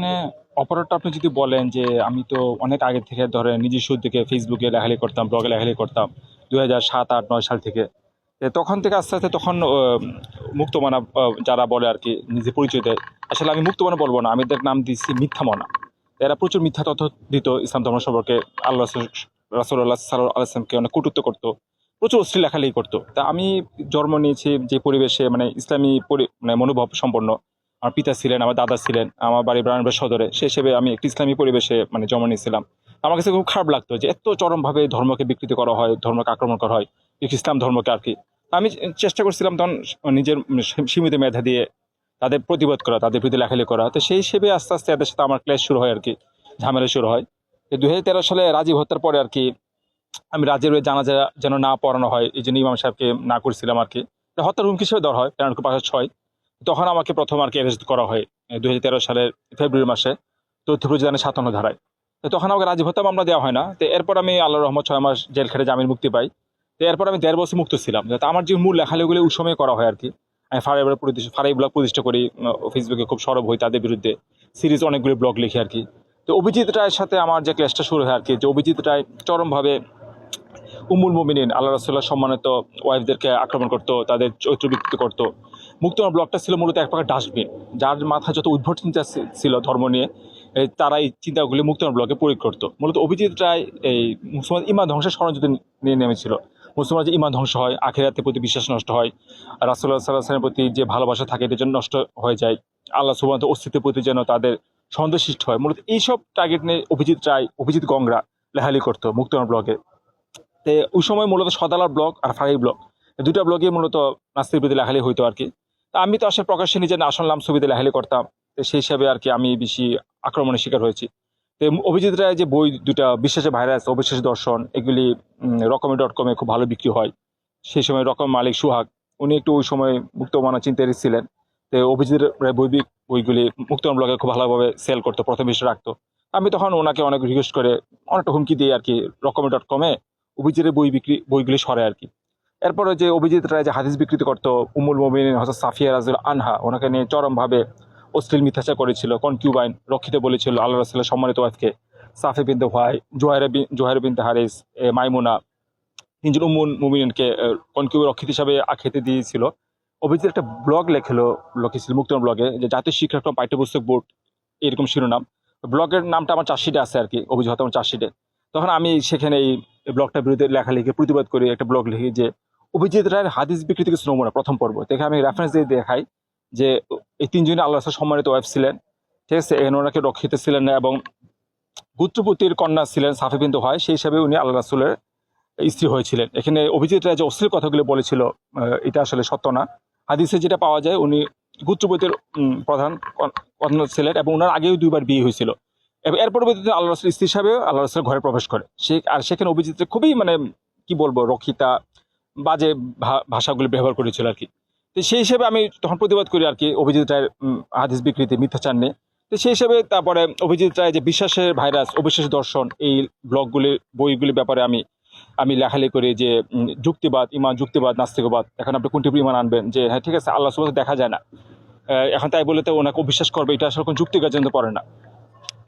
মানে অপারেটর আপনি যদি বলেন যে আমি তো অনেক আগে থেকে ধরেন নিজস্ব থেকে ফেসবুকে লেখালেখি করতাম ব্লগে লেখালেখি করতাম দু হাজার সাত, আট, নয় সাল থেকে। তখন থেকে আস্তে আস্তে তখন মুক্তমানা যারা বলে আর কি নিজে পরিচয় দেয়, আসলে আমি মুক্তমানা বলব না, আমি এদের নাম দিচ্ছি মিথ্যা মনা। এরা প্রচুর মিথ্যা তথ্য দিত ইসলাম ধর্ম সম্পর্কে, আল্লাহ রাসুল্লাহ সাল্লাহ আলাইসলামকে অনেক কটুত্ব করতো, প্রচুর অশ্লীল লেখালেখি করতো। তা আমি জন্ম নিয়েছি যে পরিবেশে মানে ইসলামী মানে মনোভাব সম্পন্ন আমার পিতা ছিলেন, আমার দাদা ছিলেন, আমার বাড়ি ব্রাহ্মণবাড়ি সদরে। সে হিসেবে আমি একটি ইসলামী পরিবেশে মানে জন্ম নিয়েছিলাম। আমার কাছে খুব খারাপ লাগতো যে এত চরমভাবে ধর্মকে বিকৃতি করা হয়, ধর্মকে আক্রমণ করা হয় ইসলাম ধর্মকে আর কি। আমি চেষ্টা করছিলাম তখন নিজের সীমিত মেধা দিয়ে তাদের প্রতিবাদ করা, তাদের প্রতি লেখালেখি করা। তো সেই হিসেবে আস্তে আস্তে এদের সাথে আমার ক্লাস শুরু হয় আর কি, ঝামেলা শুরু হয়। দু হাজার তেরো সালে রাজীব হত্যার পরে আর কি আমি রাজের জানাজা যেন না পড়ানো হয়, এই জন্য ইমাম সাহেবকে না করছিলাম আর কি। হত্যার হুমকি হিসেবে ধরা হয় কারণ পাশে ছয়। তখন আমাকে প্রথম আর কি অ্যারেস্ট করা হয় দু হাজার তেরো সালের ফেব্রুয়ারি মাসে তথ্য প্রযোজনে সাতান্ন ধারায়। তো তখন আমাকে রাজীব হত্যা মামলা দেওয়া হয় না। তো এরপর আমি আল্লাহ রহমত ছয় মাস জেল খেটে জামিন মুক্তি পাই। তো এরপর আমি দেড় বছর মুক্ত ছিলাম। তো আমার যে মূল লেখালেখিগুলো ওই সময় করা হয় আর কি। আমি ফারাই প্রতিষ্ঠা, ফারাই ব্লগ প্রতিষ্ঠা করি ফেসবুকে খুব সরব হই তাদের বিরুদ্ধে। সিরিজ অনেকগুলি ব্লগ লিখি আর কি। তো অভিজিৎ রায়ের সাথে আমার যে ক্লাসটা শুরু হয় আর কি, যে অভিজিৎ রায় চরমভাবে উমুল মোমিনিন, আল্লাহ রসুল্লাহ সম্মানিত ওয়াইফদেরকে আক্রমণ করতো, তাদের চরিত্র বিকৃত করতো। মুক্তমার ব্লকটা ছিল মূলত এক প্রকার ডাস্টবিন। যার মাথায় যত উদ্ভট চিন্তা ছিল ধর্ম নিয়ে তারা এই চিন্তাগুলি মুক্তমার ব্লগে প্রয়োগ করতো। মূলত অভিজিৎ রায় এই মুসলমান ইমান ধ্বংসের ষড়যন্ত্র নিয়ে নেমেছিল। মুসলমান যে ইমান ধ্বংস হয়, আখেরাতের প্রতি বিশ্বাস নষ্ট হয় রাসুল্লাহ সাল্লাহ সাল্লামের প্রতি যে ভালোবাসা থাকে এটার জন্য নষ্ট হয়ে যায়। আল্লাহ সুবান্ত অস্তিত্বের প্রতি যেন তাদের সন্দেহ সৃষ্টি হয়। মূলত এইসব টার্গেট নিয়ে অভিজিৎ রায়, অভিজিৎ গংরা লেহালি করতো মুক্তমার ব্লকে। তে ওই সময় মূলত সদালার ব্লক আর ফারাই ব্লক। দুটা ব্লগে মূলত নাস্তির প্রতি লেখালি হইতো আর কি তা আমি তো আসলে প্রকাশ্যে নিজে না শুনলাম ছবিতে লেখালি করতাম তো সেই হিসাবে আর কি আমি বেশি আক্রমণের শিকার হয়েছি। তো অভিজিৎ রায় যে বই দুটা বিশ্বাসের ভাইরাস অবিশ্বাস দর্শন, এগুলি রকমে ডট কমে খুব ভালো বিক্রি হয়। সেই সময় রকম মালিক সুহাগ, উনি একটু ওই সময় মুক্তমানা চিন্তায় ছিলেন। তো অভিজিৎ রায় বই বইগুলি মুক্তমান ব্লগে খুব ভালোভাবে সেল করতো, প্রথম বিশ্বে রাখতো। আমি তখন ওনাকে অনেক রিকোয়েস্ট করে, অনেকটা হুমকি দিয়ে আর কি রকমে ডট কমে অভিজিতের বই বিক্রি, বইগুলি সরে আর কি। এরপরে যে অভিজিৎ রায় যে হাদিস বিকৃতি করতো, উমুল মোমিন হজরত সাফিয়া রাজুল আনহা, ওনাকে নিয়ে চরমভাবে অশ্লীল মিথ্যাচার করেছিল, কনকিউবাইন রক্ষিত বলেছিল আল্লাহ রসুল্লাহ সম্মানিত ওয়াইফকে। সাফি বিন্দু ভাই জোহাইরা বিন, জোহাইর বিনতে হারিস মাইমুনা, তিনজন উমুল মুমিনকে কনকিউ রক্ষিত হিসাবে আখ্যাতি দিয়েছিল। অভিজিৎ একটা ব্লগ লেখলো লিখেছিল মুক্তন ব্লগে, যে জাতীয় শিক্ষাক্রম পাঠ্যপুস্তক বোর্ড, এরকম শিরোনাম। ব্লগের নামটা আমার চার্জশিটে আছে আর কি অভিযোগ আমার চার্জশিটে। তখন আমি সেখানে এই ব্লগটার বিরুদ্ধে লেখালেখি প্রতিবাদ করি একটা ব্লগ লিখি যে অভিজিৎ রায়ের হাদিস কিছু নমুনা প্রথম পর্ব। দেখে আমি রেফারেন্স দিয়ে দেখাই যে এই তিনজনই আল্লাহ সম্মানিত ওয়াইফ ছিলেন। ঠিক আছে? এখানে ওনাকে রক্ষিত ছিলেন না এবং গুত্রপতির কন্যা ছিলেন, সাফি বিন্দু হয়, সেই হিসাবে উনি আল্লাহ রাসুলের স্ত্রী হয়েছিলেন। এখানে অভিজিৎ রায় যে অশ্লীল কথাগুলো বলেছিল এটা আসলে সত্য না। হাদিসে যেটা পাওয়া যায়, উনি গুত্রপতির প্রধান কন্যা ছিলেন এবং ওনার আগেও দুইবার বিয়ে হয়েছিল। এবং, এর পরবর্তীতে আল্লাহ রসুল স্ত্রী হিসাবে আল্লাহ রসুলের ঘরে প্রবেশ করে। সে, আর সেখানে অভিজিৎ খুবই মানে কি বলব, রক্ষিতা বাজে ভাষাগুলি ব্যবহার করেছিল আর কি। তো সেই হিসেবে আমি তখন প্রতিবাদ করি আর কি অভিজিৎ রায়ের হাদিস বিকৃতি, মিথ্যাচার নিয়ে। তো সেই হিসেবে তারপরে অভিজিৎ রায় যে বিশ্বাসের ভাইরাস অবিশ্বাস দর্শন, এই ব্লগগুলির, বইগুলির ব্যাপারে আমি আমি লেখালেখি করি যে যুক্তিবাদ, ইমান যুক্তিবাদ, নাস্তিকবাদ। এখন আপনি কোনটি ইমান আনবেন? যে হ্যাঁ ঠিক আছে, আল্লাহ সুবাহ দেখা যায় না। এখন তাই বলে তো ওনাকে অবিশ্বাস করবে, এটা আসলে কোনো যুক্তিগত জানতে পারে না।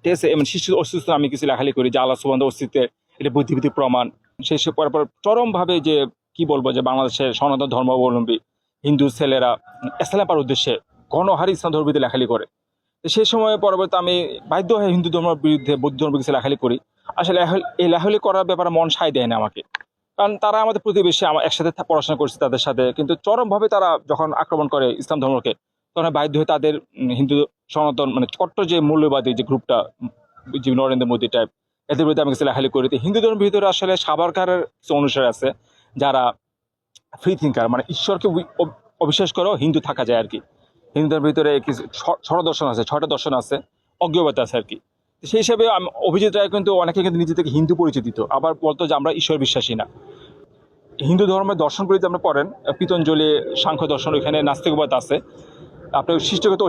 ঠিক আছে, এমন শিশু অস্তিত্ব আমি কিছু লেখালেখি করি যে আল্লাহ সুবাহ অস্তিত্বের এটা বুদ্ধিভিত্তিক প্রমাণ। সেই সব পর পর চরমভাবে যে কি বলব যে বাংলাদেশের সনাতন ধর্মাবলম্বী হিন্দু ছেলেরা ইসলাম পাওয়ার উদ্দেশ্যে গণহারে ইসলাম ধর্মীতে লেখালি করে। সেই সময় পরবর্তী আমি বাধ্য হয়ে হিন্দু ধর্মের বিরুদ্ধে, বৌদ্ধ ধর্মের কিছু লেখালি করি। আসলে এই লেখালি করার ব্যাপারে মন সায় দেয় না আমাকে। কারণ তারা আমাদের প্রতিবেশী, আমার একসাথে পড়াশোনা করছে তাদের সাথে, কিন্তু চরমভাবে তারা যখন আক্রমণ করে ইসলাম ধর্মকে, তখন বাধ্য হয়ে তাদের হিন্দু সনাতন মানে কট্টর যে মূল্যবাদী যে গ্রুপটা যে নরেন্দ্র মোদী টাইপ এদের বিরুদ্ধে আমি কিছু লেখালি করি। হিন্দু ধর্মের ভিতরে আসলে সাবারকারের কিছু অনুসারী আছে। যারা ফ্রি থিঙ্কার মানে ঈশ্বরকে অবিশ্বাস করেও হিন্দু থাকা যায় আর কি হিন্দুদের ভিতরে কিছু ছড়া দর্শন আছে ছটা দর্শন আছে অজ্ঞতা আছে আর কি সেই হিসাবে অভিজিৎ রায় কিন্তু অনেকে কিন্তু নিজে থেকে হিন্দু পরিচয় দিত আবার বলতো যে আমরা ঈশ্বর বিশ্বাসী না। হিন্দু ধর্মের দর্শনগুলি যদি আপনি পড়েন পিতঞ্জলি, সাংখ্য দর্শন, ওইখানে নাস্তিকবাদ আছে। আপনি সৃষ্টিগত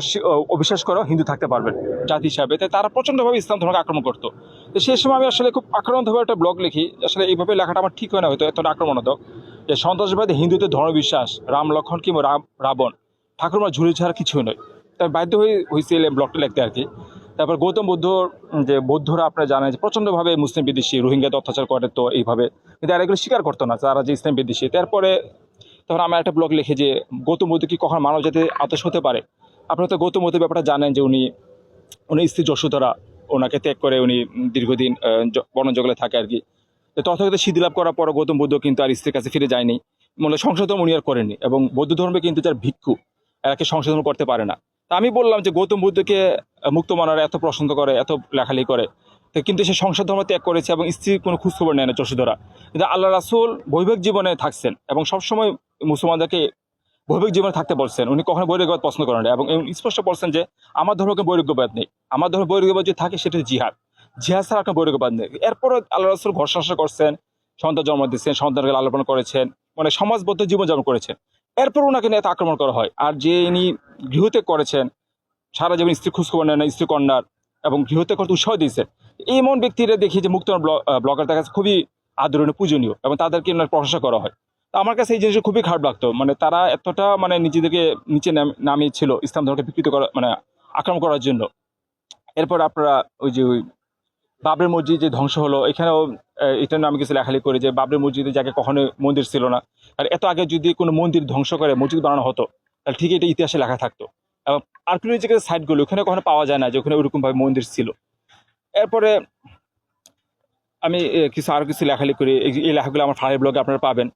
অবিশ্বাস করেও হিন্দু থাকতে পারবেন জাতি হিসাবে। তাই তারা প্রচণ্ডভাবে ইসলাম ধর্মকে আক্রমণ করতো। তো সেই সময় আমি আসলে খুব আক্রমণভাবে একটা ব্লগ লিখি। আসলে এইভাবে লেখাটা আমার ঠিক হয় না, হয়তো এতটা আক্রমণাত্মক। যে সন্ত্রাসবাদী হিন্দুদের ধর্মবিশ্বাস, রাম লক্ষণ কিংবা রাম, রাবণ ঠাকুরমা ঝুড়ি ছাড়া কিছুই নয়। তাই বাধ্য হয়ে হয়েছিল ব্লগটা লিখতে আর কি। তারপর গৌতম বুদ্ধ যে বৌদ্ধরা আপনারা জানেন যে প্রচণ্ডভাবে মুসলিম বিদেশি রোহিঙ্গাতে অত্যাচার করে তো এইভাবে। কিন্তু এরা এগুলো স্বীকার করতো না, তারা যে ইসলাম বিদেশি তারপরে তখন আমার একটা ব্লগ লিখে যে গৌতম বুদ্ধ কি কখন মানব জাতি আতস হতে পারে? আপনারা তো গৌতম বুদ্ধের ব্যাপারটা জানেন যে উনি উনি স্ত্রী যশোধরা ওনাকে ত্যাগ করে উনি দীর্ঘদিন আহ, জ- বন জঙ্গলে থাকে আর কি। তথাকথিত সিদ্ধি লাভ করার পর গৌতম বুদ্ধ কিন্তু আর স্ত্রীর কাছে ফিরে যায়নি। মনে সংশোধন উনি আর করেননি এবং বৌদ্ধ ধর্মে কিন্তু যার ভিক্ষু এরাকে সংশোধন করতে পারে না। তা আমি বললাম যে গৌতম বুদ্ধকে মুক্ত মানারা এত পছন্দ করে এত লেখালেখি করে কিন্তু সে সংসার ধর্ম ত্যাগ করেছে এবং স্ত্রীর কোনো খোঁজখবর নেয় না যশোধরা। কিন্তু আল্লাহ রাসুল বৈবাহিক জীবনে থাকছেন এবং সবসময় মুসলমানদেরকে বৈবাহিক জীবনে থাকতে বলছেন। উনি কখনো বৈরাগ্যবাদ পছন্দ করেন না এবং স্পষ্ট বলছেন যে, আমার ধর্মকে বৈরাগ্যবাদ নেই। আমার ধর্ম বৈরাগ্যবাদ যদি থাকে, সেটা জিহাদ। জিহাদ ছাড়া আপনার বৈরাগ্যবাদ নেই। এরপরও আল্লাহ রাসুল ঘর সংসার করছেন, সন্তান জন্ম দিচ্ছেন সন্তানকে লালন পালন করেছেন মানে সমাজবদ্ধ জীবনযাপন করেছেন। এরপর ওনাকে নিয়ে আক্রমণ করা হয়। আর যে ইনি গৃহত্যাগ করেছেন, সারা জীবন স্ত্রী খোঁজখবর না স্ত্রী কন্যার, এবং গৃহত্যাগ করতে উৎসাহ দিয়েছেন। এমন ব্যক্তিরা দেখি যে মুক্ত ব্লগার তার কাছে খুবই আদরণীয়, পূজনীয় এবং তাদেরকে ওনার প্রশংসা করা হয়। তো আমার কাছে এই জিনিসটা খুবই খারাপ লাগতো। মানে তারা এতটা মানে নিজেদেরকে নিচে নাম- নামিয়ে ইসলাম ধর্মকে বিকৃত করা মানে আক্রমণ করার জন্য। এরপর আপনারা ওই যে ওই বাবরি মসজিদ যে ধ্বংস হলো, এখানেও এটা নিয়ে আমি কিছু লেখালেখি করি যে বাবরি মসজিদে যাকে কখনো মন্দির ছিল না। আর এত আগে যদি কোনো মন্দির ধ্বংস করে, মসজিদ বানানো হতো, তাহলে ঠিক এটা ইতিহাসে লেখা থাকতো। এবং আর্কিওলজিক্যাল সাইটগুলো, ওখানে কখনো পাওয়া যায় না যে ওখানে ওরকমভাবে মন্দির ছিল। এরপরে আমি কিছু আরও কিছু লেখালেখি করি। এই- লেখাগুলো আমার ফায়ার ব্লগে আপনারা পাবেন।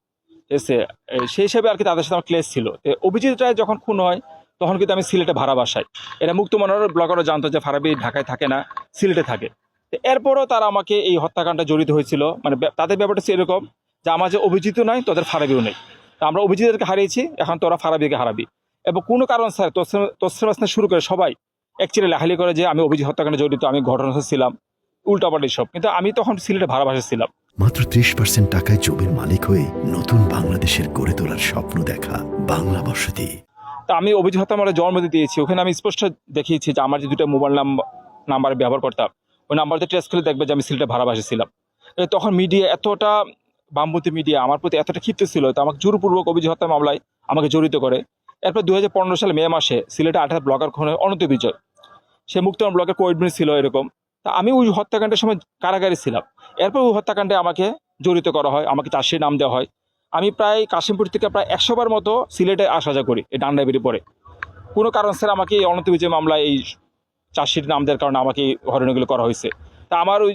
এসে সেই হিসাবে আর কি তাদের সাথে আমার ক্লেশ ছিল। অভিজিৎ রায় যখন খুন হয়, তখন কিন্তু আমি সিলেটে ভাড়া বাসাই এটা মুক্ত মনোর ব্লগারও জানতো যে ফারাবি ঢাকায় থাকে না, সিলেটে থাকে। এরপরও তারা আমাকে এই হত্যাকাণ্ডে জড়িত হয়েছিল। মানে তাদের ব্যাপারটা ছিল এরকম যে, আমার যে অভিজিৎ নাই, তোদের ফারাবিও নেই। আমরা অভিজিৎদেরকে হারিয়েছি, এখন তোরা ফারাবিকে হারাবি। এবং কোনো কারণ স্যার আসনা শুরু করে সবাই একচুয়ালি লেখালি করে যে আমি অভিজিৎ হত্যাকাণ্ডে জড়িত আমি ঘটনাস্থলে ছিলাম উল্টাপাল্টি সব। কিন্তু আমি তখন সিলেটে ভাড়া বাসায় ছিলাম। মাত্র ত্রিশ পার্সেন্ট টাকায় জমির মালিক হয়ে নতুন বাংলাদেশের গড়ে তোলার স্বপ্ন দেখা বাংলা বসতি। তা আমি অভিজিৎ হত্যা মামলায় জন্ম দিয়েছি ওখানে আমি স্পষ্ট দেখিয়েছি যে আমার যে দুটো মোবাইল নাম্বার ব্যবহার করতাম ওই নাম্বারতে ট্রেস করে দেখবে যে আমি সিলেটে ভাড়া বাসে ছিলাম তখন মিডিয়া এতটা বামপন্থী মিডিয়া আমার প্রতি এতটা ক্ষিপ্ত ছিল তো আমাকে জোরপূর্বক অভিযোগ হত্যা মামলায় আমাকে জড়িত করে। এরপর দু হাজার পনেরো সালে মে মাসে সিলেটে আঠারো ব্লগার খুনে অনন্ত বিজয়। সে মুক্তমান ব্লকের কোয়েডমিন ছিল এরকম। তা আমি ওই হত্যাকাণ্ডের সময় কারাগারে ছিলাম। এরপর ওই হত্যাকাণ্ডে আমাকে জড়িত করা হয়, আমাকে চাষির নাম দেওয়া হয়। আমি প্রায় কাশিমপুর থেকে প্রায় একশো বার মতো সিলেটে আসা যা করি এই ডান্ডাবিরি পরে। কোনো কারণ স্যার আমাকে এই অনন্ত বিজয় মামলায় এই চাষির নাম দেওয়ার কারণে আমাকে হরণগুলো করা হয়েছে। তা আমার ওই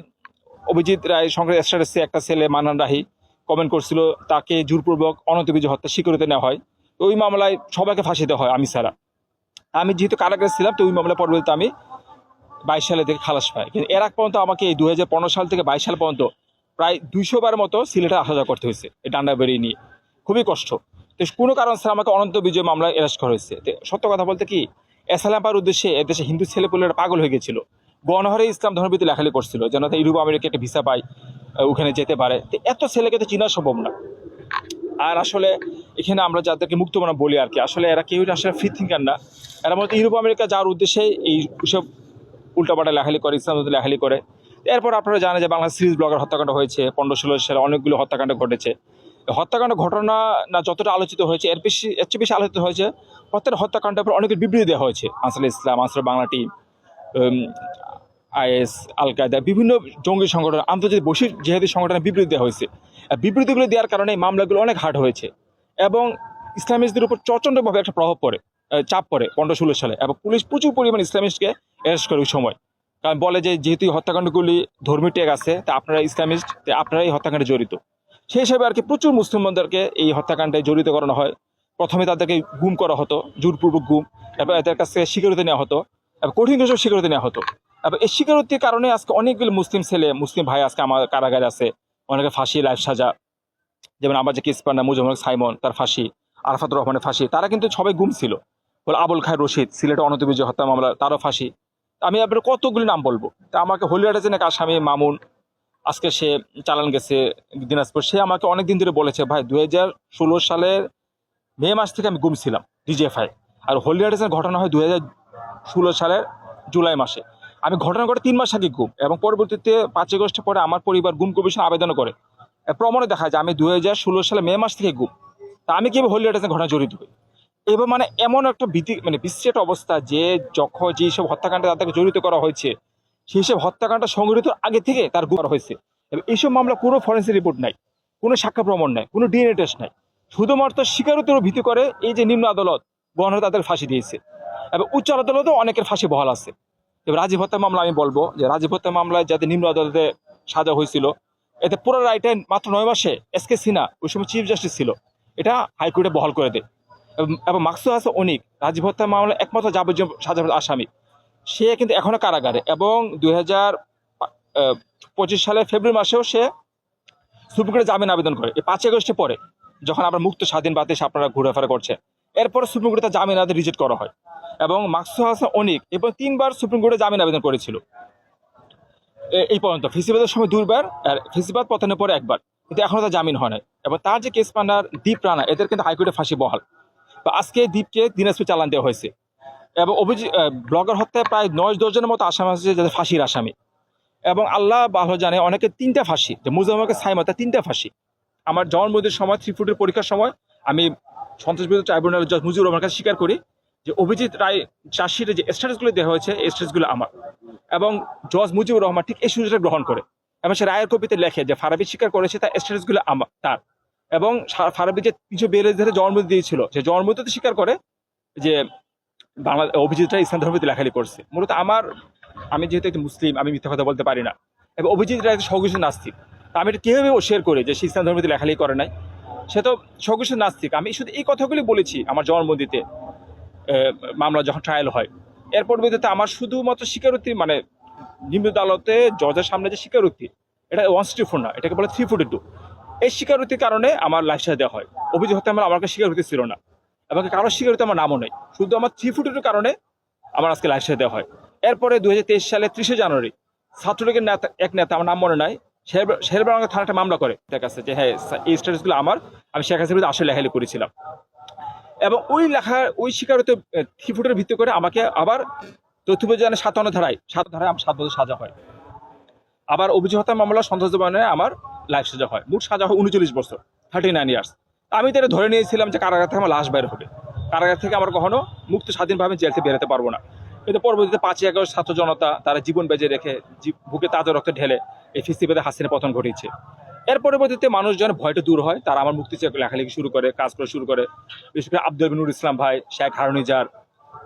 অভিজিৎ রায় সংগ্রাম স্ট্যাটাসে একটা ছেলে মানান রাহি কমেন্ট করছিল, তাকে জোরপূর্বক অনন্ত বিজয় হত্যা স্বীকৃতি নেওয়া হয়। ওই মামলায় সবাইকে ফাঁসি দেওয়া হয়, আমি ছাড়া। আমি যেহেতু কারাগারে ছিলাম, তো ওই মামলায় পরবর্তীতে আমি বাইশ সালে থেকে খালাস পাই। কিন্তু এর আগ পর্যন্ত আমাকে এই দুহাজার পনেরো সাল থেকে বাইশ সাল পর্যন্ত প্রায় দুইশো বার মতো সিলেটে আসা যাওয়া করতে হয়েছে, এই ডান্ডা বেরিয়ে নিয়ে। খুবই কষ্ট। তো কোনো কারণ স্যার আমাকে অনন্ত বিজয় মামলায় এরাস করা হয়েছে। তো সত্য কথা বলতে কি, এসালাম পাওয়ার উদ্দেশ্যে এদেশে হিন্দু ছেলেপুলেরা পাগল হয়ে গেছিল। গণহারে ইসলাম ধর্মবিদ লেখালি করছিল, যেন ইউরোপ আমেরিকা একটা ভিসা পায় ওখানে যেতে পারে। তো এত ছেলেকে তো চেনা সম্ভব না। আর আসলে এখানে আমরা যাদেরকে মুক্ত মনা বলি আর কি, আসলে এরা কেউ আসলে ফ্রি থিঙ্কার না। এরা মূলত ইউরোপ, আমেরিকা যাওয়ার উদ্দেশ্যে এই সব উল্টাপাল্টা লেখালি করে, ইসলাম লেখালি করে। এরপর আপনারা জানেন যে বাংলা সিরিজ ব্লগার হত্যাকাণ্ড হয়েছে, পনেরো ষোলো সালে অনেকগুলো হত্যাকাণ্ড ঘটেছে। হত্যাকাণ্ড ঘটনা না যতটা আলোচিত হয়েছে, এর বেশি, এর চেয়ে বেশি আলোচিত হয়েছে প্রত্যেক হত্যাকাণ্ডের পর অনেকের বিবৃতি দেওয়া হয়েছে। Ansar Islam Ansar Bangla team IS al Qaeda বিভিন্ন জঙ্গি সংগঠন, আন্তর্জাতিক বৈশ্বিক জেহাদি সংগঠনের বিবৃতি দেওয়া হয়েছে। বিবৃতিগুলো দেওয়ার কারণে মামলাগুলো অনেক হার্ড হয়েছে এবং ইসলামিস্টদের উপর প্রচণ্ডভাবে একটা প্রভাব পড়ে চাপ পড়ে পনেরো ষোলো সালে এবং পুলিশ প্রচুর পরিমাণ ইসলামিস্টকে অ্যারেস্ট করে ওই সময়। কারণ বলে যে যেহেতু হত্যাকাণ্ডগুলি ধর্মীয় ট্যাগ আছে, তা আপনারা ইসলামিস্ট আপনারা এই হত্যাকাণ্ডে জড়িত। সেই হিসাবে আর কি প্রচুর মুসলমানদেরকে এই হত্যাকাণ্ডে জড়িত করানো হয়। প্রথমে তাদেরকে গুম করা হতো, জোরপূর্বক গুম, এরপর এদের কাছ থেকে স্বীকারোতি নেওয়া হতো, এবং কঠিন কিছু স্বীকারোতি নেওয়া হতো। এবং এই স্বীকারোক্তির কারণে আজকে অনেকগুলো মুসলিম ছেলে, মুসলিম ভাই আজকে আমার কারাগারে আছে। অনেকে ফাঁসি, লাইফ সাজা। যেমন আমার যে কিসপান্না মুজাম্মদ সাইমন, তার ফাঁসি, আরফাতুর রহমানের ফাঁসি, তারা কিন্তু সবাই গুম ছিল। বলে আবুল খায় রশিদ, সিলেটে অনন্ত বিজয় হত্যা মামলা, তারও ফাঁসি। আমি আপনার কতগুলি নাম বলব? তা আমাকে হলিউডে যে আসামি মামুন, আজকে সে চালান গেছে দিনাজপুর, সে আমাকে অনেক দিন ধরে বলেছে, ভাই দু হাজার ষোলো সালের মে মাস থেকে আমি গুম ছিলাম, ডিজিএফআই। আর হলিউডের ঘটনা হয় দু হাজার ষোলো সালের জুলাই মাসে। আমি ঘটনা ঘটে তিন মাস আগে গুম এবং পরবর্তীতে পাঁচ আগস্ট পরে আমার পরিবার গুম কমিশন আবেদন করে। প্রমাণে দেখা যায় আমি দুই হাজার ষোলো সালে মে মাস থেকে গুম তা আমি কীভাবে হলিউডের ঘটনা জড়িত হই? এবার মানে এমন একটা ভীতি মানে বিশ্রেট অবস্থা যে যখন যেসব হত্যাকাণ্ডে তাদেরকে জড়িত করা হয়েছে, সেই সব হত্যাকাণ্ড সংগঠিত আগে থেকে তার গুণ হয়েছে। এবং এইসব মামলা কোনো ফরেন্সিক রিপোর্ট নাই, কোনো সাক্ষ্য প্রমাণ নাই, কোনো ডিএনএ টেস্ট নাই। শুধুমাত্র স্বীকারোত্তর ভিত্তি করে এই যে নিম্ন আদালত গণনা তাদের ফাঁসি দিয়েছে। এবং উচ্চ আদালতেও অনেকের ফাঁসি বহাল আছে। এবার রাজীব হত্যা মামলা আমি বলব যে রাজীব হত্যা মামলায় যাতে নিম্ন আদালতে সাজা হয়েছিল, এতে পুরো রায়টা মাত্র নয় মাসে এস কে সিনহা, ওই সময় চিফ জাস্টিস ছিল। এটা হাইকোর্টে বহাল করে দেয়। এবং- মাকসুদ হাসান অনিক, রাজীব হত্যা মামলা একমাত্র যাবজ্জীবন সাজাপ্রাপ্ত আসামি। সে কিন্তু এখনও কারাগারে এবং দুই হাজার পঁচিশ সালের ফেব্রুয়ারি মাসেও সে সুপ্রিম কোর্টে জামিন আবেদন করে। এই পাঁচই আগস্টে পরে, যখন আবার মুক্ত স্বাধীন বাতিস আপনারা ঘোরাফেরা করছে এরপরে সুপ্রিম কোর্টে জামিন আবেদন রিজেক্ট করা হয়। এবং মাকসুদ হাসান অনিক এবং তিনবার সুপ্রিম কোর্টে জামিন আবেদন করেছিল। এই পর্যন্ত। ফেসিবাদের সময় দুইবার, আর ফেসিবাদ পতনের পরে একবার। কিন্তু এখনও তার জামিন হয় নাই। এবং তার যে কেস পান্ডার দীপ রানা, এদের কিন্তু হাইকোর্টে ফাঁসি বহাল। বা আজকে দীপকে দিনাজপুর চালান দেওয়া হয়েছে। এবং অভিযোগ ব্লগার হত্যায় প্রায় নয় দশজনের মতো আসামি আছে যাদের ফাঁসির আসামি। এবং আল্লাহ ভালো জানে অনেকে তিনটা ফাঁসি। যে মুজাম্মাকে সাইমা, তার তিনটা ফাঁসি। আমার জন্মদিনের সময় থ্রি ফুটের পরীক্ষার সময় আমি সন্তোষ বিরোধী ট্রাইব্যুনাল জজ মুজিবুর রহমানের কাছে স্বীকার করি যে অভিজিৎ রায় চার্জশিটে যে স্ট্যাটাসগুলো দেওয়া হয়েছে, এই স্ট্যাটাসগুলো আমার। এবং জজ মুজিবুর রহমান ঠিক এই সুযোগটা গ্রহণ করে। এবং সে রায়ের কপিতে লেখে যে ফারাবি স্বীকার করেছে, তার স্ট্যাটাসগুলো আমার তার। এবং ফারাবি যে কিছু বেলে ধরে জন্মদিন দিয়েছিল, সে জন্মদিন স্বীকার করে যে বাংলা অভিজিৎ রায় ইসলাম ধর্মীতে লেখালেখি করছে। মূলত আমার আমি যেহেতু একটি মুসলিম, আমি মিথ্যা কথা বলতে পারি না। এবং অভিজিৎ রায় সহকৃষ্ণ নাস্তিক। তা আমি এটা কীভাবে শেয়ার করি যে সে ইসলাম ধর্মীতে লেখালেখি করে নাই? সে তো সহকৃষ্ণ নাস্তিক। আমি শুধু এই কথাগুলি বলেছি আমার জন্মদিতে মামলা যখন ট্রায়াল হয়। এর পরবর্তীতে আমার শুধুমাত্র স্বীকারোক্তি মানে নিম্ন আদালতে জজের সামনে যে স্বীকারোক্তি, এটা ওয়ান সিক্সটি ফোর না, এটাকে বলে থ্রি ফোর্টি টু এই স্বীকারোক্তির কারণে আমার লাইফ দেওয়া হয়। অভিযোগ হতে আমার কাছে স্বীকারোক্তি ছিল না। এবং কারও স্বীকারোক্তি আমার নামও নেই। শুধু আমার থ্রি ফোর্টি টুর কারণে আমার আজকে লাইফ দেওয়া হয়। এরপরে দু হাজার তেইশ সালে ত্রিশে জানুয়ারি, ছাত্রলীগের নেতা, এক নেতা, আমার নাম মনে নাই। শেরবাংলা থানা একটা মামলা করে তার কাছে যে হ্যাঁ এই স্ট্যাটাসগুলো আমার। আমি শেখ হাসিনার আসলে লেখালি করেছিলাম। এবং ওই লেখার ওই স্বীকারোক্তি থ্রি ফুটের ভিত্তি করে আমাকে আবার তথ্য প্রযোজনে সাতান্ন ধারায় সাত ধারায় আমার সাত বছর সাজা হয়। আবার অভিযোগ হত্যা মামলা দেবানে আমার লাইফ সাজা হয়। মোট সাজা হয় উনচল্লিশ বছর থার্টি নাইন ইয়ার্স আমি তো ধরে নিয়েছিলাম যে কারাগার থেকে আমার লাশ বের হবে। কারাগার থেকে আমার কখনো মুক্ত, স্বাধীনভাবে জেল থেকে বেরোতে পারব না। কিন্তু পরবর্তীতে পাঁচই আগস্ট ছাত্র জনতা তারা জীবন বেজে রেখে বুকে তাজা রক্ত ঢেলে এই ফিস্তিবেদে হাসিনা পতন ঘটিয়েছে। এর পরবর্তীতে মানুষজন ভয়টা দূর হয়, তারা আমার মুক্তি চেয়ে লেখালেখি শুরু করে, কাজ করা শুরু করে। বিশেষ করে আব্দুল বিনুর ইসলাম ভাই, শেখ হারুনিজার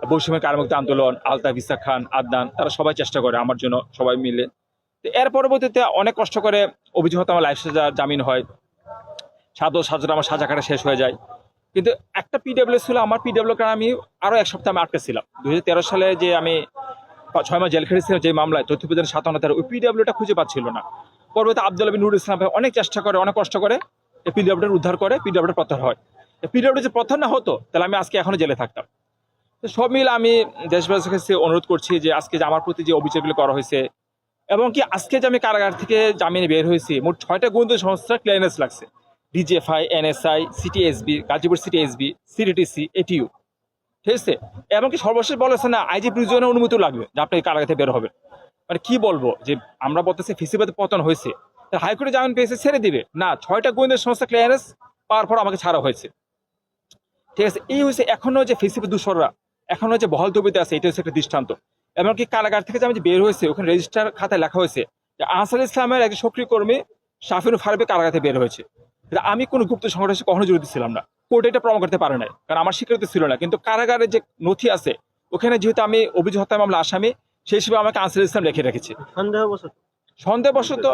বৈষম্য কারমুক্তি আন্দোলন, আলতাফ, ইসাক খান, আদনান, তারা সবাই চেষ্টা করে আমার জন্য সবাই মিলে। তো এর পরবর্তীতে অনেক কষ্ট করে অভিযোগ আমার লাইফ সাজা জামিন হয়। সাদর সাজাটা আমার সাজা কাটা শেষ হয়ে যায়। কিন্তু একটা পিডাব্লিউ ছিল আমার পিডাব্লিউ কারণ আমি আরও এক সপ্তাহ আমি আটকে ছিলাম। দুই হাজার তেরো সালে যে আমি ছয় মাস জেল খেটেছিলাম যে মামলায় তথ্য প্রদান সাতান্ন তার ওই পিডাব্লিউটা খুঁজে পাচ্ছিল না। পরবর্তী আব্দুল আবী নুরুল ইসলাম অনেক চেষ্টা করে, অনেক কষ্ট করে এই পিডাব্লিউটা উদ্ধার করে পিডাব্লিউটা প্রত্যাহার হয়। এই পিডাব্লিউ যে প্রত্যাহার না হতো, তাহলে আমি আজকে এখনও জেলে থাকতাম। তো সব মিলে আমি দেশবাসীর কাছে অনুরোধ করছি যে আজকে যে আমার প্রতি যে অভিযোগগুলো করা হয়েছে, এবং কি আজকে যে আমি কারাগার থেকে জামিনে বের হয়েছি, মোট ছয়টা গোয়েন্দা সংস্থা ক্লিয়ারেন্স লাগছে। DGFI NSI, CTSB, Gazipur CTSB CDTC ATU. ঠিক আছে? এমনকি সর্বশেষ বলেছে না, আইজি প্রিজনের অনুমতি লাগবে যে আপনি কারাগার থেকে বের হবেন। মানে কি বলব যে আমরা বলতেছি ফিসিবাদে পতন হয়েছে। হাইকোর্টে জামিন পেয়েছে, ছেড়ে দিবে। না, ছয়টা গোয়েন্দা সংস্থা ক্লিয়ারেন্স পাওয়ার পর আমাকে ছাড়া হয়েছে। ঠিক আছে? এই হয়েছে এখনও যে ফিসিবাদ দূষররা, এখনও যে বহাল তবিতে আছে এটা হচ্ছে একটা দৃষ্টান্ত। এমনকি কারাগার থেকে যে আমি বের হয়েছে, ওখানে রেজিস্টার খাতায় লেখা হয়েছে যে আনসার ইসলামের একজন সক্রিয় কর্মী শাফিনুর ফারুকি কারাগার থেকে বের হয়েছে। আমি কোনো গুপ্ত সংগঠনের সাথে কখনো জড়িত ছিলাম না। কোর্ট এটা প্রমাণ করতে পারে নাই কারণ আমার স্বীকৃতি ছিল না। কিন্তু কারাগারে যে নথি আছে ওখানে যেহেতু আমি অভিযোগ হত্যা মামলা আসামি সেই হিসেবে আমাকে আনসার ইসলাম লিখে রেখেছে। সন্দেহবশত? সন্দেহবশত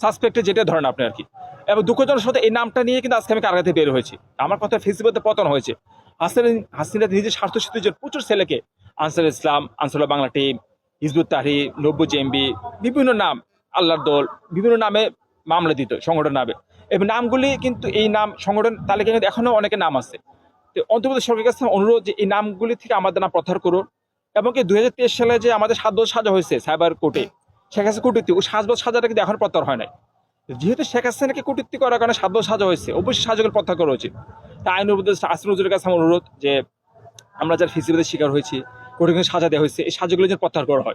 সাসপেক্টে যেটা ধরেন আপনি আর কি। এবং দুঃখজনের সাথে এই নামটা নিয়ে কিন্তু আজকে আমি কারাগার থেকে বের হয়েছি। আমার কথা ফেসিবাদে পতন হয়েছে। হাসিনা হাসিনা নিজের স্বার্থ সিদ্ধির প্রচুর ছেলেকে আনসার ইসলাম আনসার বাংলা টিম হিজবুত তাহি নব্বু জেএমবি বিভিন্ন নাম আল্লাহর দল বিভিন্ন নামে মামলা দিত সংগঠন নামে। এবং নামগুলি কিন্তু এই নাম সংগঠন তালিকায় কিন্তু এখনও অনেকে নাম আছে। তো অন্তর্বর্তী সরকারের কাছে অনুরোধ যে এই নামগুলি থেকে আমাদের নাম প্রত্যাহার করুন এবং কি দুই হাজার তেইশ সালে যে আমাদের সাত বছর সাজা হয়েছে সাইবার কোর্টে, শেখ হাসিনা কূটনীতি ওই সাত বছর সাজাটা কিন্তু এখন প্রত্যাহার হয় নাই। যেহেতু শেখ হাসিনাকে কূটনীতি করার কারণে সাত বছর সাজা হয়েছে, অবশ্যই সাজাগুলো প্রত্যাহার করা উচিত। তাই আইন উপদেষ্টা আসির নজরুলের কাছে আমার অনুরোধ যে আমরা যারা ফিসিবাদের শিকার হয়েছি, কোর্টে সাজা দেওয়া হয়েছে, এই সাজাগুলো যেন প্রত্যাহার করা হয়।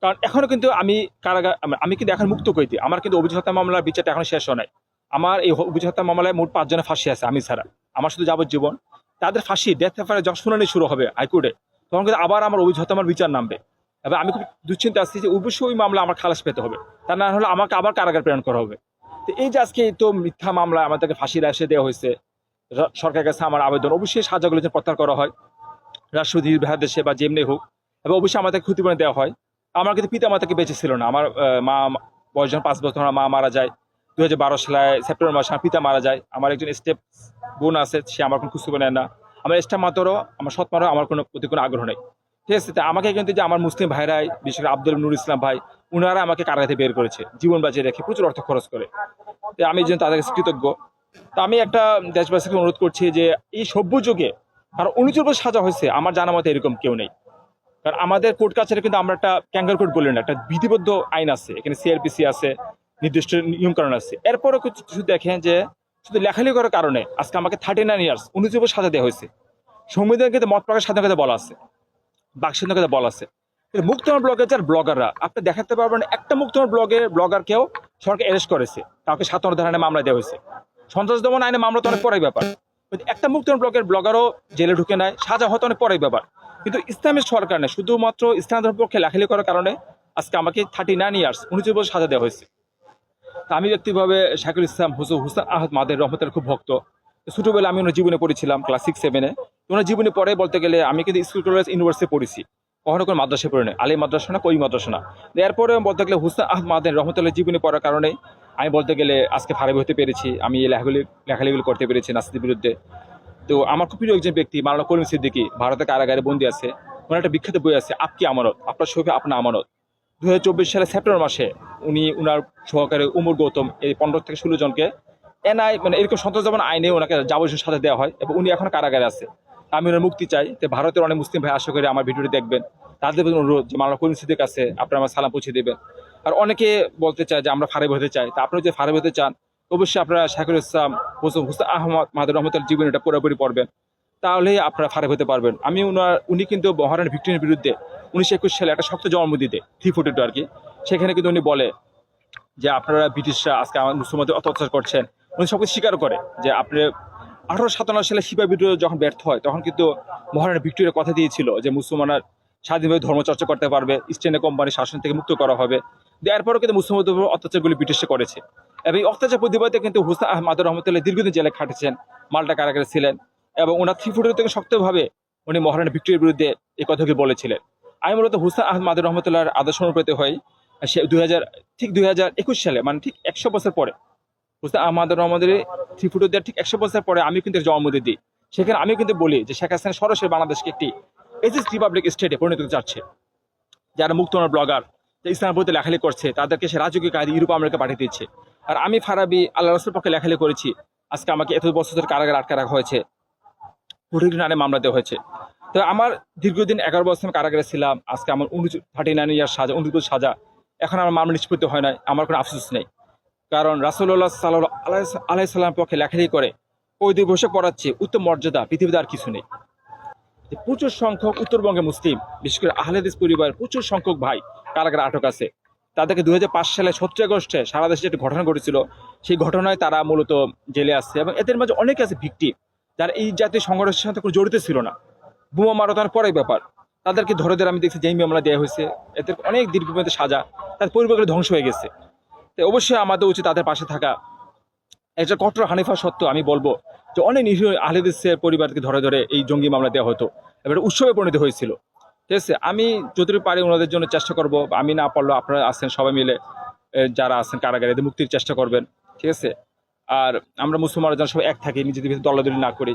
কারণ এখনও কিন্তু আমি কারাগার, আমি- কিন্তু এখন মুক্ত কইতে, আমার কিন্তু অভিযোগ মামলার বিচারটা এখনও শেষ হয় নাই। আমার এই অভিযোগ মামলায় মোট পাঁচজনের ফাঁসি আছে আমি ছাড়া। আমার শুধু যাবজ্জীবন। তাদের ফাঁসি ডেথ এফআইআর যখন শুনানি শুরু হবে হাইকোর্টে। তখন কিন্তু আবার আমার অভিযোগ আমার বিচার নামবে। এবার আমি খুব দুশ্চিন্তা আসছি যে অবশ্যই ওই মামলা আমার খালাস পেতে হবে। তা না হলে আমাকে আবার কারাগার প্রেরণ করা হবে। তো এই যে আজকে তো মিথ্যা মামলা আমাদেরকে ফাঁসির এসে দেওয়া হয়েছে সরকারের কাছে আমার আবেদন, অবশ্যই সাজাগুলো যেন প্রত্যাহার করা হয়। রাষ্ট্রপতি দেশে বা যেমনি হোক, এবং অবশ্যই আমাদের ক্ষতিপূরণ দেওয়া হয়। আমার কিন্তু পিতা মাতাকে বেঁচে ছিল না। আমার মা, বয়স যখন পাঁচ বছর মা মারা যায়। দু হাজার বারো সালে সেপ্টেম্বর মাসে আমার পিতা মারা যায়। আমার একজন স্টেপ বোন আছে, সে আমার কোনো খুশি নেয় না। আমার স্টেপ মাতারও, আমার সৎ মারও আমার কোনো প্রতি কোনো আগ্রহ নেই। ঠিক আছে, তা আমাকে কিন্তু যে আমার মুসলিম ভাইরাই বিশেষ করে আব্দুল নুর ইসলাম ভাই, উনারা আমাকে কারাগাতে বের করেছে? জীবন বাঁচিয়ে রেখে প্রচুর অর্থ খরচ করে। তো আমি যেন তাদের কাছে কৃতজ্ঞ। তা আমি একটা দেশবাসীকে অনুরোধ করছি যে এই সভ্য যুগে উনিচুর বছর সাজা হয়েছে, আমার জানা মতে এরকম কেউ নেই। কারণ আমাদের কোর্ট কাছারি কিন্তু আমরা একটা ক্যাঙ্গার কোর্ট বলি না, একটা বিধিবদ্ধ আইন আছে। এখানে সিআরপিসি আছে নির্দিষ্ট নিয়মকানুন আছে। এরপরও কিছু দেখেন যে শুধু লেখালেখি করার কারণে আজকে আমাকে থার্টি নাইন ইয়ার্স উনিশ বছর সাজা দেওয়া হয়েছে। সংবিধান কিন্তু মত প্রকাশ স্বাধীনতা বলা আছে। বাক স্বাধীনতা বলা আছে। মুক্তমার ব্লগের যার ব্লগাররা, আপনি দেখাতে পারবেন একটা মুক্তমার ব্লগের ব্লগারকেও সরকার অ্যারেস্ট করেছে। তাকে সাতান্ন ধারণে মামলা দেওয়া হয়েছে। সন্ত্রাস দমন আইনে মামলা তো অনেক পরের ব্যাপার। একটা মুক্তমার ব্লগের ব্লগারও জেলে ঢুকে নেয়, সাজা হয়তো অনেক পরের ব্যাপার। কিন্তু ইসলামের সরকার নেই, শুধুমাত্র ইসলাম ধর্মের পক্ষে লেখালেখি করার কারণে আজকে আমাকে থার্টি নাইন ইয়ার্স উনিশ বছর সাজা দেওয়া হয়েছে। আমি ব্যক্তিভাবে শাকিল ইসলাম হুসু হুসেন আহমদ মাদের রহমতের খুব ভক্ত। ছোটবেলা আমি ওনার জীবনে পড়েছিলাম ক্লাস সিক্স সেভেনে ওনার জীবনে পড়ে বলতে গেলে আমি কিন্তু স্কুল কলেজ ইউনিভার্সিটি পড়েছি। কখনো কোনো মাদ্রাসায় পড়ে নেই। আলী মাদ্রাসা না, কই মাদ্রাসা না। এরপরে বলতে গেলে হুসেন আহমদ মাদের রহমতুল্লাহ জীবনে পড়ার কারণে আমি বলতে গেলে আজকে ফারাবি হতে পেরেছি। আমি এই লেখাগুলি লেখালেখিগুলি করতে পেরেছি নাস্তির বিরুদ্ধে। তো আমার খুব প্রিয় একজন ব্যক্তি মারানা করিম সিদ্দিকি ভারতের কারাগারে বন্দি আছে। ওনার একটা বিখ্যাত বই আছে, আপকি আমানত। আপনার সঙ্গে আপনার আমানত। দু সালে সেপ্টেম্বর মাসে উনি উনার সহকারে উমর গৌতম, এই পনেরো থেকে ষোলো জনকে এনআই মানে এরকম সন্ত্রাস যেমন আইনে ওনাকে যাবতীয় সাজা দেওয়া হয় এবং উনি এখন কারাগারে আছে। আমি ওনার মুক্তি চাই তো ভারতের অনেক মুসলিম ভাই আশা করি আমার ভিডিওটি দেখবেন। তাদের অনুরোধ যে মামলা করিম সিদ্দিক আছে, আপনারা আমার সালাম পৌঁছে দেবেন। আর অনেকে বলতে চায় যে আমরা ফারেব হতে চাই। তা আপনারা যে ফারেব হতে চান, অবশ্যই আপনারা শাকির ইসলাম, হুসেন হুসেন আহমদ মাহাদুর রহমতের জীবনীটা পুরোপুরি পড়বেন। তাহলেই আপনারা ফারেব হতে পারবেন। আমি উনার, উনি কিন্তু মহারানী ভিক্টোরিয়ার বিরুদ্ধে উনিশশো একুশ সালে একটা শক্ত জন্ম দিতে থ্রি ফুটি আর কি, সেখানে কিন্তু উনি বলে যে আপনারা ব্রিটিশরা আজকে আমার মুসলমানদের অত্যাচার করছেন। উনি সবকিছু স্বীকার করে যে আপনি আঠারোশো সাতান্ন সালে সিপাহী বিদ্রোহ যখন ব্যর্থ হয়, তখন কিন্তু মহারানী ভিক্টোরিয়া কথা দিয়েছিল যে মুসলমানরা স্বাধীনভাবে ধর্মচর্চা করতে পারবে ইস্ট ইন্ডিয়া কোম্পানির শাসন থেকে মুক্ত করা হবে। এরপরও কিন্তু মুসলমানদের অত্যাচারগুলি ব্রিটিশে করেছে। এবং এই অত্যাচার প্রতিবাদে কিন্তু হুসেন আহমদ রহমতুল্লাহ দীর্ঘদিন জেলে খাটেছেন, মালটা কারাগারে ছিলেন এবং ওনার থ্রি ফুটের থেকে শক্তভাবে উনি মহারানী ভিক্টোরিয়ার বিরুদ্ধে এই কথাগুলি বলেছিলেন। আমি মূলত হুসেন আহমদ রহমতুল্লাহর আদর্শ অনুপ্রেরিত হই। সে দুই হাজার ঠিক দুই হাজার একুশ সালে মানে ঠিক একশো বছর পরে হুসেন আহমদ রহমদের থ্রি ফুটো দেওয়ার ঠিক একশো বছর পরে আমি কিন্তু জন্মদিন দিই। সেখানে আমি কিন্তু বলি যে শেখ হাসিনা সরাসরি বাংলাদেশকে একটি এজিস রিপাবলিক স্টেটে পরিণত চাচ্ছে। যারা মুক্তমার ব্লগার, যে ইসলাম বইতে লেখালেখি করছে, তাদেরকে সে রাজকীয় কায়দে ইউরোপ, আমেরিকা পাঠিয়ে দিচ্ছে। আর আমি ফারাবি আল্লাহ রসুল পক্ষে লেখালেখি করেছি। আজকে আমাকে এত বছর কারাগারে আটকে রাখা হয়েছে। হোটেল নামে মামলা দেওয়া হয়েছে। তো আমার দীর্ঘদিন এগারো বছর আমি কারাগারে ছিলাম, আজকে আমার উনিশ থার্টি নাইন ইয়ার সাজা, উনিশ সাজা। এখন আমার মামলা নিষ্পত্তি হয় নাই, আমার কোনো আফসোস নেই। কারণ রাসুল্লাহ সাল্লাহ আলাই সাল্লাম পক্ষে লেখালেখি করে, ওই দুই বসে পড়াচ্ছে উত্তম মর্যাদা পৃথিবীতে আর কিছু নেই। প্রচুর সংখ্যক উত্তরবঙ্গে মুসলিম, বিশেষ করে আহলেদিস পরিবারের প্রচুর সংখ্যক ভাই কারাগারে আটক আছে। তাদেরকে দুই হাজার পাঁচ সালে সতেরো আগস্টে সারা দেশে একটা ঘটনা ঘটেছিল, সেই ঘটনায় তারা মূলত জেলে আসছে এবং এদের মাঝে অনেকে আছে ভিক্টিম যারা এই জাতীয় সংঘর্ষের সাথে কোনো জড়িত ছিল না। বোমা মারা তার পরের ব্যাপার। তাদেরকে ধরে ধরে আমি দেখছি যেই মামলা দেওয়া হয়েছে। এদের অনেক দীর্ঘমেয়াদী সাজা। তাদের পরিবারগুলো ধ্বংস হয়ে গেছে। তো অবশ্যই আমাদের উচিত তাদের পাশে থাকা। একটা কঠোর হানিফা সত্ত্বেও আমি বলব যে অনেক নিরীহ আহলেদিসের পরিবারকে ধরে ধরে এই জঙ্গি মামলা দেওয়া হতো। এবার উৎসবে পরিণত হয়েছিল। ঠিক আছে? আমি যতটুকু পারি ওনাদের জন্য চেষ্টা করব। আমি না পারলেও আপনারা আছেন সবাই মিলে যারা আছেন কারাগারে, এদের মুক্তির চেষ্টা করবেন। ঠিক আছে? আর আমরা মুসলমানরা যেন সবাই এক থাকি, নিজেদের ভিতরে দলাদলি না করি।